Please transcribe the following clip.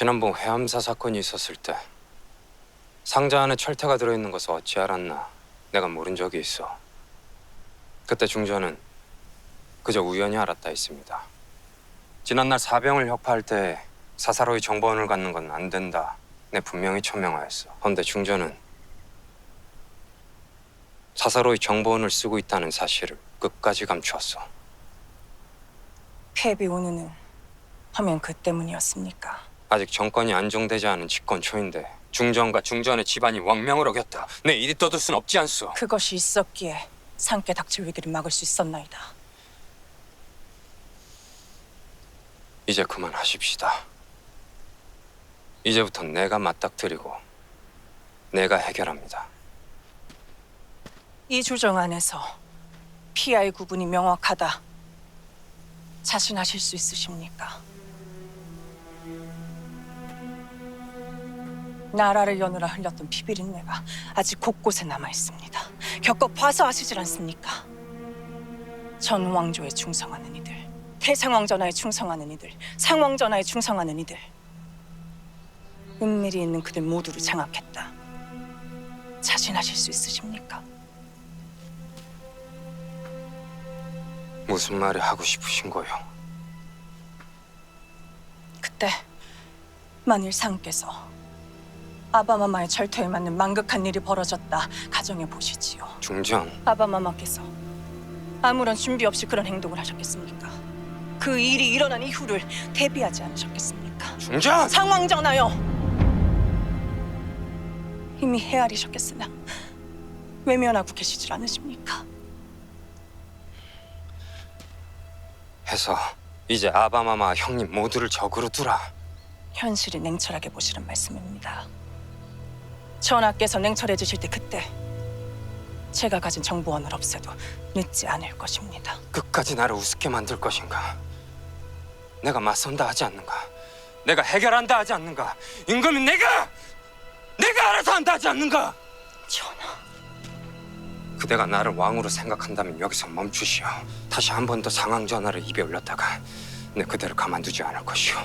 지난번 회암사 사건이 있었을 때 상자 안에 철퇴가 들어있는 것을 어찌 알았나 내가 모른 적이 있어. 그때 중전은 그저 우연히 알았다 했습니다. 지난날 사병을 혁파할 때 사사로이 정보원을 갖는 건 안 된다. 내 분명히 천명하였어. 헌데 중전은 사사로이 정보원을 쓰고 있다는 사실을 끝까지 감추었어. 폐비 오느는 하면 그 때문이었습니까? 아직 정권이 안정되지 않은 집권 초인데 중전과 중전의 집안이 왕명을 어겼다. 내 일이 떠들 순 없지 않소. 그것이 있었기에 상께 닥칠 위기를 막을 수 있었나이다. 이제 그만하십시다. 이제부터 내가 맞닥뜨리고 내가 해결합니다. 이 조정 안에서 PI 구분이 명확하다. 자신하실 수 있으십니까? 나라를 여느라 흘렸던 피비린내가 아직 곳곳에 남아 있습니다. 겪어 봐서 아시질 않습니까? 전 왕조에 충성하는 이들, 태상왕 전하에 충성하는 이들, 상왕 전하에 충성하는 이들, 은밀히 있는 그들 모두를 장악했다. 자신하실 수 있으십니까? 무슨 말을 하고 싶으신 거요? 그때 만일 상께서 아바마마의 절퇴에 맞는 망극한 일이 벌어졌다 가정해 보시지요. 중전, 아바마마께서 아무런 준비 없이 그런 행동을 하셨겠습니까? 그 일이 일어난 이후를 대비하지 않으셨겠습니까? 중전! 상황 전하여 이미 헤아리셨겠으나 외면하고 계시질 않으십니까? 해서 이제 아바마마 형님 모두를 적으로 두라. 현실이 냉철하게 보시는 말씀입니다. 전하께서 냉철해지실 때 그때 제가 가진 정보원을 없애도 늦지 않을 것입니다. 끝까지 나를 우습게 만들 것인가? 내가 맞선다 하지 않는가? 내가 해결한다 하지 않는가? 임금이 내가 내가 알아서 한다 하지 않는가? 전하, 그대가 나를 왕으로 생각한다면 여기서 멈추시오. 다시 한 번 더 상황 전화를 입에 올렸다가 내 그대를 가만두지 않을 것이오.